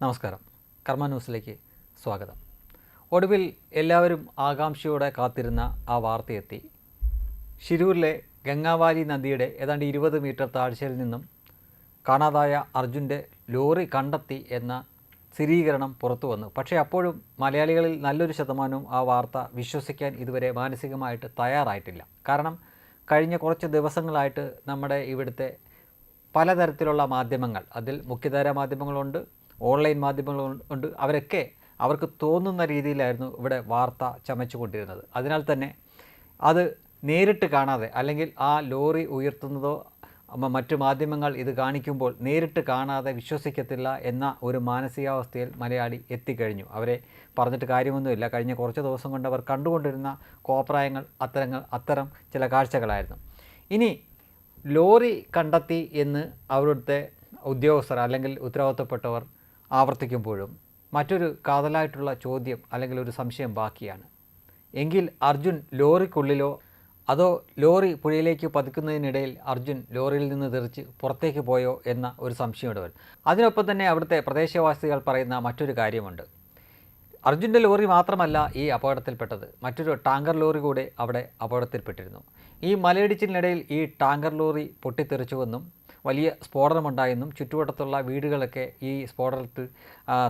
നമസ്കാരം. കർമ്മ ന്യൂസിലേക്ക് സ്വാഗതം. ഒടുവിൽ എല്ലാവരും ആകാംക്ഷയോടെ കാത്തിരുന്ന ആ വാർത്തയെത്തി. ഷിരൂരിലെ ഗംഗാവാലി നദിയുടെ ഏതാണ്ട് ഇരുപത് മീറ്റർ താഴ്ചയിൽ നിന്നും കാണാതായ അർജുന്റെ ലോറി കണ്ടെത്തി എന്ന സ്ഥിരീകരണം പുറത്തു വന്നു. പക്ഷേ അപ്പോഴും മലയാളികളിൽ നല്ലൊരു ശതമാനവും ആ വാർത്ത വിശ്വസിക്കാൻ ഇതുവരെ മാനസികമായിട്ട് തയ്യാറായിട്ടില്ല. കാരണം കഴിഞ്ഞ കുറച്ച് ദിവസങ്ങളായിട്ട് നമ്മുടെ ഇവിടുത്തെ പലതരത്തിലുള്ള മാധ്യമങ്ങൾ അതിൽ മുഖ്യധാര മാധ്യമങ്ങളുണ്ട് ഓൺലൈൻ മാധ്യമങ്ങൾ ഉണ്ട്. അവരൊക്കെ അവർക്ക് തോന്നുന്ന രീതിയിലായിരുന്നു ഇവിടെ വാർത്ത ചമച്ചുകൊണ്ടിരുന്നത്. അതിനാൽ തന്നെ അത് നേരിട്ട് കാണാതെ അല്ലെങ്കിൽ ആ ലോറി ഉയർത്തുന്നതോ മറ്റ് മാധ്യമങ്ങൾ ഇത് കാണിക്കുമ്പോൾ നേരിട്ട് കാണാതെ വിശ്വസിക്കത്തില്ല എന്ന ഒരു മാനസികാവസ്ഥയിൽ മലയാളി എത്തിക്കഴിഞ്ഞു. അവരെ പറഞ്ഞിട്ട് കാര്യമൊന്നുമില്ല. കഴിഞ്ഞ കുറച്ച് ദിവസം കൊണ്ട് അവർ കണ്ടുകൊണ്ടിരുന്ന കോപ്രായങ്ങൾ അത്തരങ്ങൾ അത്തരം ചില കാഴ്ചകളായിരുന്നു. ഇനി ലോറി കണ്ടെത്തി എന്ന് അവരുടെ ഉദ്യോഗസ്ഥർ അല്ലെങ്കിൽ ഉത്തരവാദിത്തപ്പെട്ടവർ ആവർത്തിക്കുമ്പോഴും മറ്റൊരു കാതലായിട്ടുള്ള ചോദ്യം അല്ലെങ്കിൽ ഒരു സംശയം ബാക്കിയാണ്. എങ്കിൽ അർജുൻ ലോറിക്കുള്ളിലോ അതോ ലോറി പുഴയിലേക്ക് പതിക്കുന്നതിനിടയിൽ അർജുൻ ലോറിയിൽ നിന്ന് തെറിച്ച് പുറത്തേക്ക് പോയോ എന്ന ഒരു സംശയം ഇവിടെ വരും അതിനൊപ്പം തന്നെ അവിടുത്തെ പ്രദേശവാസികൾ പറയുന്ന മറ്റൊരു കാര്യമുണ്ട്. അർജുന്റെ ലോറി മാത്രമല്ല ഈ അപകടത്തിൽപ്പെട്ടത്. മറ്റൊരു ടാങ്കർ ലോറി കൂടെ അവിടെ അപകടത്തിൽപ്പെട്ടിരുന്നു. ഈ മലയിടിച്ചിലിനിടയിൽ ഈ ടാങ്കർ ലോറി പൊട്ടിത്തെറിച്ചുവെന്നും വലിയ സ്ഫോടനമുണ്ടായെന്നും ചുറ്റുവട്ടത്തുള്ള വീടുകളൊക്കെ ഈ സ്ഫോടനത്തിൽ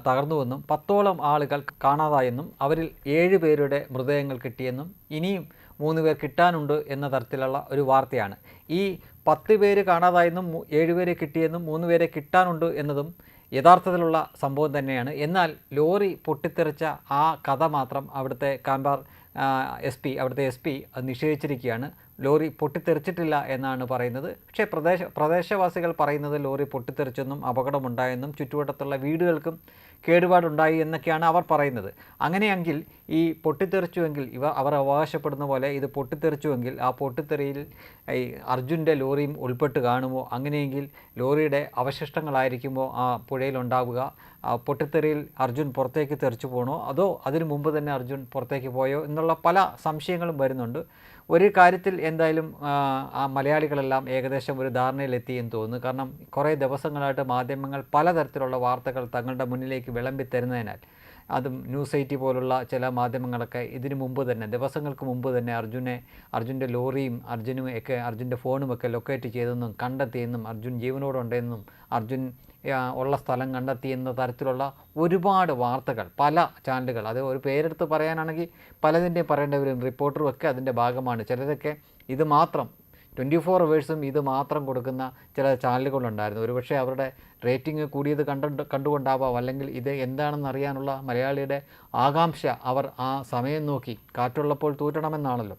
തകർന്നുവെന്നും പത്തോളം ആളുകൾ കാണാതായെന്നും അവരിൽ ഏഴ് പേരുടെ മൃതദേഹങ്ങൾ കിട്ടിയെന്നും ഇനിയും മൂന്ന് പേർ കിട്ടാനുണ്ട് എന്ന തരത്തിലുള്ള ഒരു വാർത്തയാണ്. ഈ പത്ത് പേര് കാണാതായെന്നും ഏഴുപേരെ ഏഴ് പേരെ കിട്ടിയെന്നും മൂന്ന് പേരെ കിട്ടാനുണ്ട് എന്നതും യഥാർത്ഥത്തിലുള്ള സംഭവം തന്നെയാണ്. എന്നാൽ ലോറി പൊട്ടിത്തെറിച്ച ആ കഥ മാത്രം അവിടുത്തെ കാമ്പാർ എസ് പി അവിടുത്തെ എസ് പി നിഷേധിച്ചിരിക്കുകയാണ്. ലോറി പൊട്ടിത്തെറിച്ചിട്ടില്ല എന്നാണ് പറയുന്നത്. പക്ഷേ പ്രദേശ പ്രദേശവാസികൾ പറയുന്നത് ലോറി പൊട്ടിത്തെറിച്ചെന്നും അപകടമുണ്ടായെന്നും ചുറ്റുവട്ടത്തുള്ള വീടുകൾക്കും കേടുപാടുണ്ടായി എന്നൊക്കെയാണ് അവർ പറയുന്നത്. അങ്ങനെയെങ്കിൽ ഈ പൊട്ടിത്തെറിച്ചുവെങ്കിൽ ഇവ അവർ അവകാശപ്പെടുന്ന പോലെ ഇത് പൊട്ടിത്തെറിച്ചുവെങ്കിൽ ആ പൊട്ടിത്തെറിയിൽ ഈ അർജുന്റെ ലോറിയും ഉൾപ്പെട്ട് കാണുമോ? അങ്ങനെയെങ്കിൽ ലോറിയുടെ അവശിഷ്ടങ്ങളായിരിക്കുമോ ആ പുഴയിലുണ്ടാവുക? ആ പൊട്ടിത്തെറിയിൽ അർജുൻ പുറത്തേക്ക് തെറിച്ചു പോകണോ അതോ അതിനു മുമ്പ് തന്നെ അർജുൻ പുറത്തേക്ക് പോയോ? എന്നുള്ള പല സംശയങ്ങളും വരുന്നുണ്ട്. ഒരു കാര്യത്തിൽ എന്തായാലും ആ, മലയാളികളെല്ലാം ഏകദേശം ഒരു ധാരണയിലെത്തി എന്ന് തോന്നുന്നു. കാരണം കുറേ ദിവസങ്ങളായിട്ട് മാധ്യമങ്ങൾ പലതരത്തിലുള്ള വാർത്തകൾ തങ്ങളുടെ മുന്നിലേക്ക് വിളമ്പി തരുന്നതിനാൽ അതും ന്യൂസ് എയ്റ്റി പോലുള്ള ചില മാധ്യമങ്ങളൊക്കെ ഇതിനു മുമ്പ് തന്നെ ദിവസങ്ങൾക്ക് മുമ്പ് തന്നെ അർജുനെ അർജുന്റെ ലോറിയും അർജുനും ഒക്കെ അർജുന്റെ ഫോണും ഒക്കെ ലൊക്കേറ്റ് ചെയ്തെന്നും കണ്ടെത്തിയെന്നും അർജുൻ ജീവനോടുണ്ടെന്നും അർജുൻ ഉള്ള സ്ഥലം കണ്ടെത്തി എന്ന തരത്തിലുള്ള ഒരുപാട് വാർത്തകൾ പല ചാനലുകൾ അത് ഒരു പേരെടുത്ത് പറയാനാണെങ്കിൽ പലതിന്റെയും പറയേണ്ടവരും റിപ്പോർട്ടറും ഒക്കെ അതിന്റെ ഭാഗമാണ്. ചിലരൊക്കെ ഇത് മാത്രം ട്വന്റി ഫോർ അവേഴ്സും ഇത് മാത്രം കൊടുക്കുന്ന ചില ചാനലുകളുണ്ടായിരുന്നു. ഒരുപക്ഷെ അവരുടെ റേറ്റിംഗ് കൂടിയത് കണ്ടു കണ്ടുകൊണ്ടാവാം. അല്ലെങ്കിൽ ഇത് എന്താണെന്ന് അറിയാനുള്ള മലയാളിയുടെ ആകാംക്ഷ അവർ ആ സമയം നോക്കി കാറ്റുള്ളപ്പോൾ തൂറ്റണമെന്നാണല്ലോ.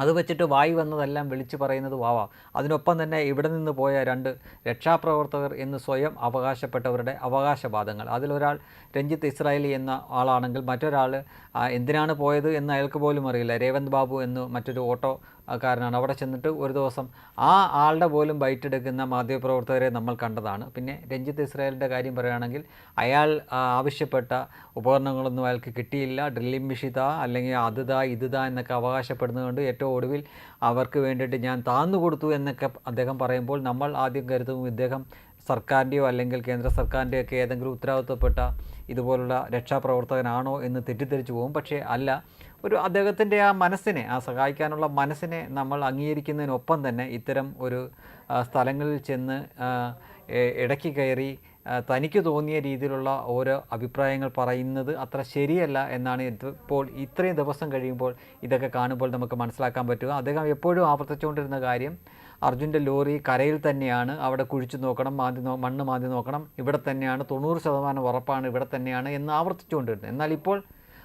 അത് വെച്ചിട്ട് വായി വന്നതെല്ലാം വിളിച്ചു പറയുന്നത് വാവാം. അതിനൊപ്പം തന്നെ ഇവിടെ നിന്ന് പോയ രണ്ട് രക്ഷാപ്രവർത്തകർ എന്ന് സ്വയം അവകാശപ്പെട്ടവരുടെ അവകാശവാദങ്ങൾ. അതിലൊരാൾ രഞ്ജിത്ത് ഇസ്രായേലി എന്ന ആളാണെങ്കിൽ മറ്റൊരാൾ എന്തിനാണ് പോയത് എന്ന് അയാൾക്ക് പോലും അറിയില്ല. രേവന്ത് ബാബു എന്ന് മറ്റൊരു ഓട്ടോ കാരനാണ്. അവിടെ ചെന്നിട്ട് ഒരു ദിവസം ആ ആളുടെ പോലും ബൈറ്റ് എടുക്കുന്ന മാധ്യമപ്രവർത്തകരെ നമ്മൾ കണ്ടതാണ്. പിന്നെ രഞ്ജിത്ത് ഇസ്രായേലിന്റെ കാര്യം പറയുകയാണെങ്കിൽ അയാൾ ആവശ്യപ്പെട്ട ഉപകരണങ്ങളൊന്നും അയാൾക്ക് കിട്ടിയില്ല. ഡ്രില്ലിംഗ് മിഷിത അല്ലെങ്കിൽ അതുതാ ഇതുതാ എന്നൊക്കെ അവകാശപ്പെടുന്നതുകൊണ്ട് ഏറ്റവും ഒടുവിൽ അവർക്ക് വേണ്ടിയിട്ട് ഞാൻ താന്നു കൊടുത്തു എന്നൊക്കെ അദ്ദേഹം പറയുമ്പോൾ നമ്മൾ ആദ്യം കരുതും ഇദ്ദേഹം സർക്കാരിന്റെയോ അല്ലെങ്കിൽ കേന്ദ്ര സർക്കാരിന്റെയോ ഒക്കെ ഏതെങ്കിലും ഉത്തരവാദിത്വപ്പെട്ട ഇതുപോലുള്ള രക്ഷാപ്രവർത്തകനാണോ എന്ന് തെറ്റിദ്ധരിച്ചു പോകും. പക്ഷേ അല്ല ഒരു അദ്ദേഹത്തിന്റെ ആ മനസ്സിനെ ആ സഹായിക്കാനുള്ള മനസ്സിനെ നമ്മൾ അംഗീകരിക്കുന്നതിനൊപ്പം തന്നെ ഇത്തരം ഒരു സ്ഥലങ്ങളിൽ ചെന്ന് ഇടയ്ക്ക് കയറി തനിക്ക് തോന്നിയ രീതിയിലുള്ള ഓരോ അഭിപ്രായങ്ങൾ പറയുന്നത് അത്ര ശരിയല്ല എന്നാണ് ഇപ്പോൾ ഇത്രയും ദിവസം കഴിയുമ്പോൾ ഇതൊക്കെ കാണുമ്പോൾ നമുക്ക് മനസ്സിലാക്കാൻ പറ്റുക. അദ്ദേഹം എപ്പോഴും ആവർത്തിച്ചുകൊണ്ടിരുന്ന കാര്യം അർജുന്റെ ലോറി കരയിൽ തന്നെയാണ്. അവിടെ കുഴിച്ചു നോക്കണം മാന്തി നോ മണ്ണ് മാന്തി നോക്കണം. ഇവിടെ തന്നെയാണ്. തൊണ്ണൂറ് ശതമാനം ഉറപ്പാണ് ഇവിടെ തന്നെയാണ് എന്ന് ആവർത്തിച്ചുകൊണ്ടിരുന്നത്. എന്നാൽ ഇപ്പോൾ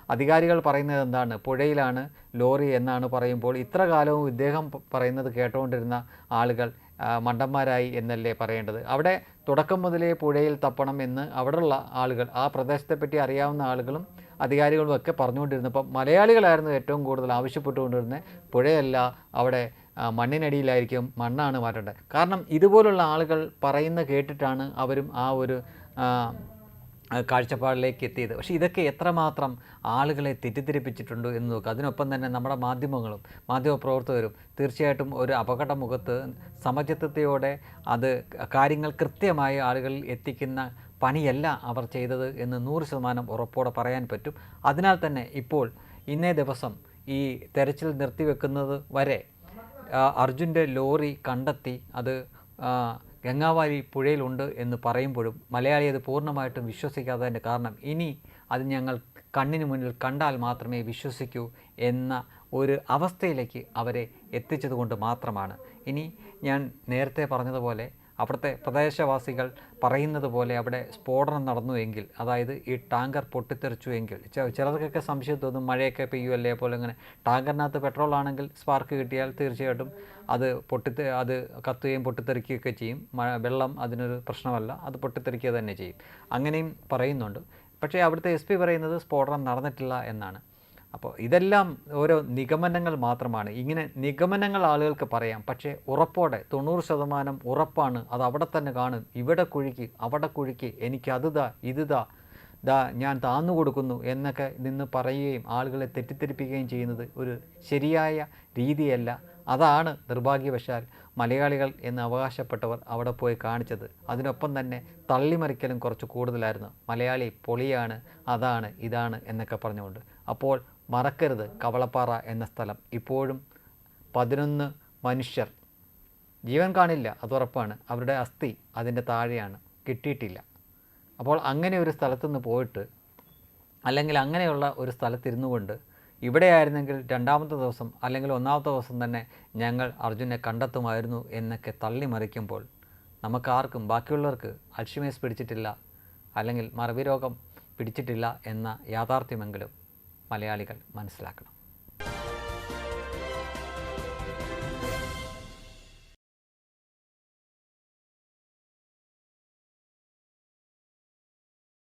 അധികാരികൾ പറയുന്നത് എന്താണ്? പുഴയിലാണ് ലോറി എന്നാണ് പറയുമ്പോൾ ഇത്ര കാലവും ഇദ്ദേഹം പറയുന്നത് കേട്ടുകൊണ്ടിരുന്ന ആളുകൾ മണ്ടന്മാരായി എന്നല്ലേ പറയേണ്ടത്? അവിടെ തുടക്കം മുതലേ പുഴയിൽ തപ്പണം എന്ന് അവിടെയുള്ള ആളുകൾ ആ പ്രദേശത്തെപ്പറ്റി അറിയാവുന്ന ആളുകളും അധികാരികളും ഒക്കെ പറഞ്ഞുകൊണ്ടിരുന്നു അപ്പം മലയാളികളായിരുന്നു ഏറ്റവും കൂടുതൽ ആവശ്യപ്പെട്ടുകൊണ്ടിരുന്നത്. പുഴയല്ല അവിടെ മണ്ണിനടിയിലായിരിക്കും മണ്ണാണ് മാറ്റേണ്ടത്. കാരണം ഇതുപോലുള്ള ആളുകൾ പറയുന്ന കേട്ടിട്ടാണ് അവരും ആ ഒരു കാഴ്ചപ്പാടിലേക്ക് എത്തിയത്. പക്ഷേ ഇതൊക്കെ എത്രമാത്രം ആളുകളെ തെറ്റിദ്ധരിപ്പിച്ചിട്ടുണ്ട് എന്ന് നോക്കുക. അതിനൊപ്പം തന്നെ നമ്മുടെ മാധ്യമങ്ങളും മാധ്യമപ്രവർത്തകരും തീർച്ചയായിട്ടും ഒരു അപകട മുഖത്ത് സമചിത്തതയോടെ അത് കാര്യങ്ങൾ കൃത്യമായി ആളുകളിൽ എത്തിക്കുന്ന പണിയല്ല അവർ ചെയ്തത് എന്ന് നൂറ് ശതമാനം ഉറപ്പോടെ പറയാൻ പറ്റും. അതിനാൽ തന്നെ ഇപ്പോൾ ഇന്നേ ദിവസം ഈ തെരച്ചിൽ നിർത്തിവെക്കുന്നത് വരെ അർജുന്റെ ലോറി കണ്ടെത്തി അത് ഗംഗാവാലി പുഴയിലുണ്ട് എന്ന് പറയുമ്പോഴും മലയാളി അത് പൂർണമായിട്ടും വിശ്വസിക്കാത്തതിന്റെ കാരണം ഇനി അത് ഞങ്ങൾ കണ്ണിന് മുന്നിൽ കണ്ടാൽ മാത്രമേ വിശ്വസിക്കൂ എന്ന ഒരു അവസ്ഥയിലേക്ക് അവരെ എത്തിച്ചതുകൊണ്ട് മാത്രമാണ്. ഇനി ഞാൻ നേരത്തെ പറഞ്ഞതുപോലെ അവിടുത്തെ പ്രദേശവാസികൾ പറയുന്നത് പോലെ അവിടെ സ്ഫോടനം നടന്നു എങ്കിൽ അതായത് ഈ ടാങ്കർ പൊട്ടിത്തെറിച്ചു എങ്കിൽ ചിലർക്കൊക്കെ സംശയം തോന്നും മഴയൊക്കെ പെയ്യുമല്ലേ പോലെ ഇങ്ങനെ. ടാങ്കറിനകത്ത് പെട്രോൾ ആണെങ്കിൽ സ്പാർക്ക് കിട്ടിയാൽ തീർച്ചയായിട്ടും അത് പൊട്ടിത്തെ അത് കത്തുകയും പൊട്ടിത്തെറിക്കുകയൊക്കെ ചെയ്യും. മഴ വെള്ളം അതിനൊരു പ്രശ്നമല്ല അത് പൊട്ടിത്തെറിക്കുക തന്നെ ചെയ്യും. അങ്ങനെയും പറയുന്നുണ്ട്. പക്ഷേ അവിടുത്തെ എസ് പി പറയുന്നത് സ്ഫോടനം നടന്നിട്ടില്ല എന്നാണ്. അപ്പോൾ ഇതെല്ലാം ഓരോ നിഗമനങ്ങൾ മാത്രമാണ്. ഇങ്ങനെ നിഗമനങ്ങൾ ആളുകൾക്ക് പറയാം. പക്ഷേ ഉറപ്പോടെ തൊണ്ണൂറ് ശതമാനം ഉറപ്പാണ് അത് അവിടെ തന്നെ കാണും. ഇവിടെ കുഴിക്ക് അവിടെ കുഴിക്ക് എനിക്ക് അതുതാ ഇതുതാ ദാ ഞാൻ താന്നു കൊടുക്കുന്നു എന്നൊക്കെ നിന്ന് പറയുകയും ആളുകളെ തെറ്റിദ്ധരിപ്പിക്കുകയും ചെയ്യുന്നത് ഒരു ശരിയായ രീതിയല്ല. അതാണ് നിർഭാഗ്യവശാൽ മലയാളികൾ എന്ന് അവകാശപ്പെട്ടവർ അവിടെ പോയി കാണിച്ചത്. അതിനൊപ്പം തന്നെ തള്ളിമറിക്കലും കുറച്ച് കൂടുതലായിരുന്നു. മലയാളി പൊളിയാണ് അതാണ് ഇതാണ് എന്നൊക്കെ പറഞ്ഞുകൊണ്ട്. അപ്പോൾ മറക്കരുത് കവളപ്പാറ എന്ന സ്ഥലം. ഇപ്പോഴും പതിനൊന്ന് മനുഷ്യർ ജീവൻ കാണില്ല അത് ഉറപ്പാണ്. അവരുടെ അസ്ഥി അതിന്റെ താഴെയാണ് കിട്ടിയിട്ടില്ല. അപ്പോൾ അങ്ങനെ ഒരു സ്ഥലത്തുനിന്ന് പോയിട്ട് അല്ലെങ്കിൽ അങ്ങനെയുള്ള ഒരു സ്ഥലത്തിരുന്നു കൊണ്ട് ഇവിടെ ആയിരുന്നെങ്കിൽ രണ്ടാമത്തെ ദിവസം അല്ലെങ്കിൽ ഒന്നാമത്തെ ദിവസം തന്നെ ഞങ്ങൾ അർജുനെ കണ്ടെത്തുമായിരുന്നു എന്നൊക്കെ തള്ളിമറിക്കുമ്പോൾ നമുക്കാർക്കും ബാക്കിയുള്ളവർക്ക് അൽഷിമേസ് പിടിച്ചിട്ടില്ല അല്ലെങ്കിൽ മറവി രോഗം പിടിച്ചിട്ടില്ല എന്ന യാഥാർത്ഥ്യമെങ്കിലും മലയാളികൾ മനസ്സിലാക്കണം.